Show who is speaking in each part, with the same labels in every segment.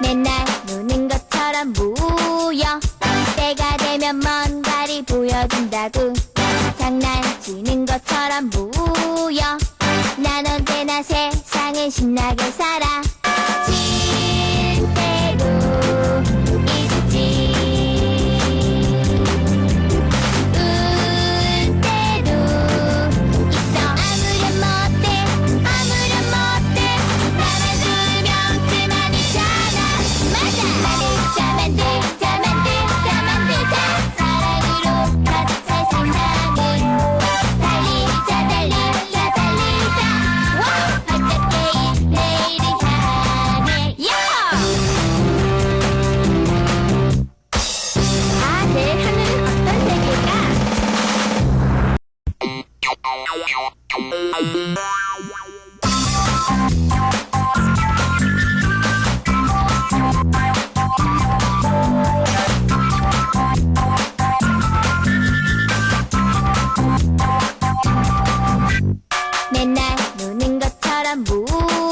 Speaker 1: 맨날 노는 것처럼 모여 때가 되면 뭔가를 보여준다고 장난치는 것처럼 모여 난 언제나 세상을 신나게 살아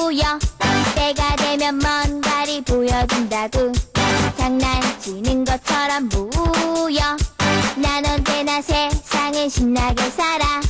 Speaker 1: 모여. 때가 되면 뭔가를 보여준다고. 장난치는 것처럼 모여. 난 언제나 세상을 신나게 살아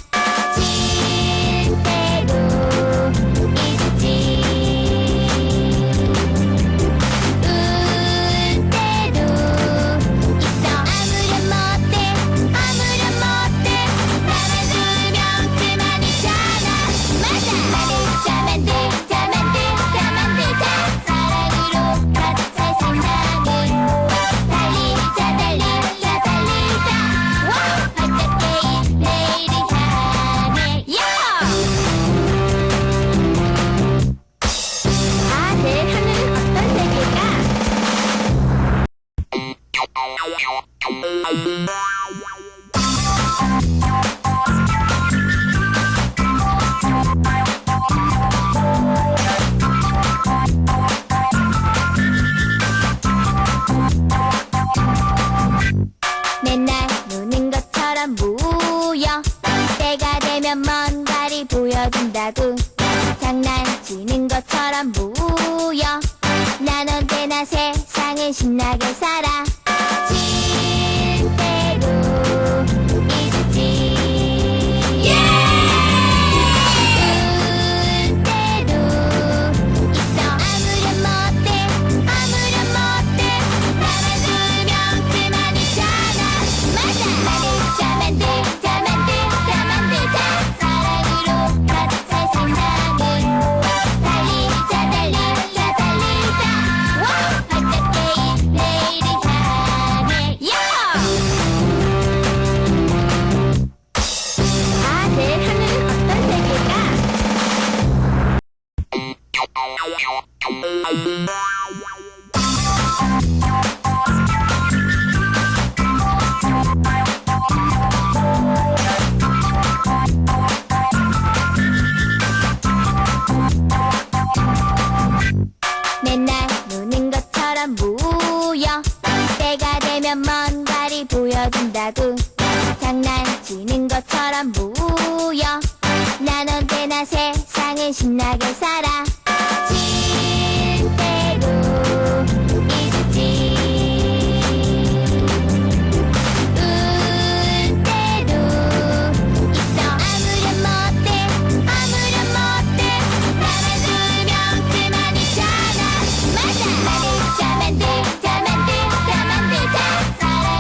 Speaker 1: 맨날 노는 것처럼 모여. 때가 되면 뭔가를 보여준다고. 장난치는 것처럼 모여. 난 언제나 세상을 신나게 살아 맨날 노는 것처럼 모여. 때가 되면 뭔가를 보여준다고. 장난치는 것처럼 모여. 난 언제나 세상을 신나게 살아